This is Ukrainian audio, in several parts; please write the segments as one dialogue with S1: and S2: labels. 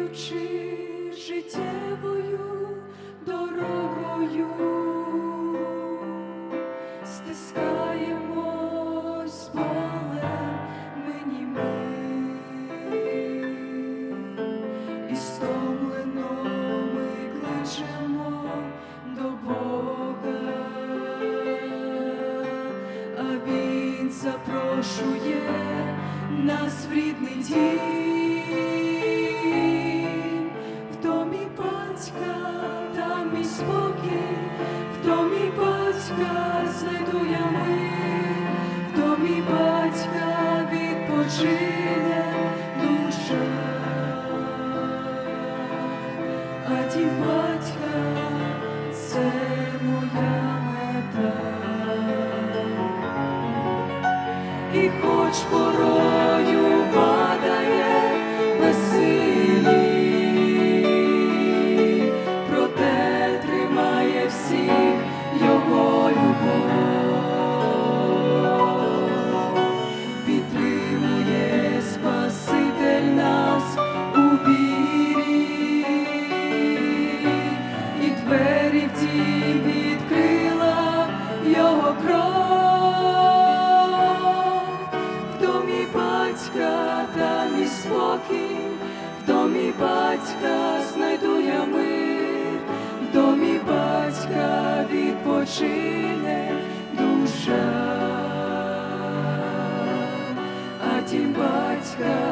S1: Крокуючи життєвою дорогою, стискаємось полем мені ми, і стомлено ми кличемо до Бога, а Він запрошує нас в рідний дім. Батька знайду я мир, в домі батька відпочине душа, а дім батька це моя мета. І хоч порою відкрила його кров. В домі батька там і спокій, в домі батька знайду я мир, в домі батька відпочине душа, а дім батька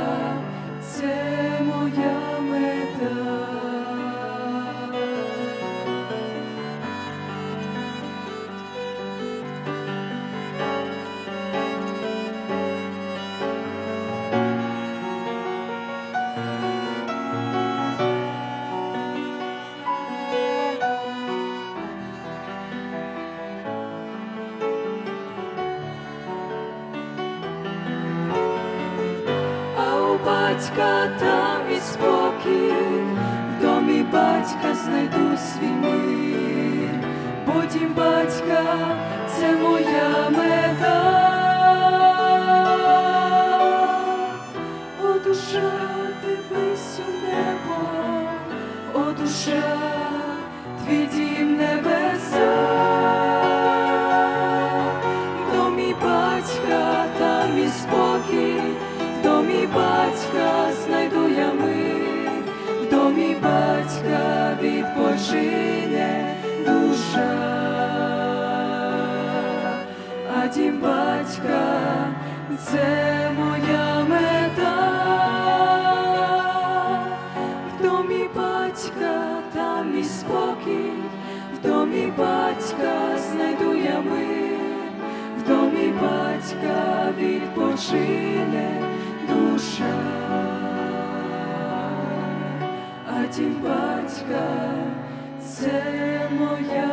S1: батька там і спокій, в домі батька знайду свій мир, потім батька це моя мета. О, душа, дивись у небо, о, душа, твій дім небеса. Домі батька знайду я мир, в домі батька відпочине душа, а дім батька це моя мета. В домі батька там і спокій, в домі батька знайду я мир, в домі батька відпочине а батька це моя.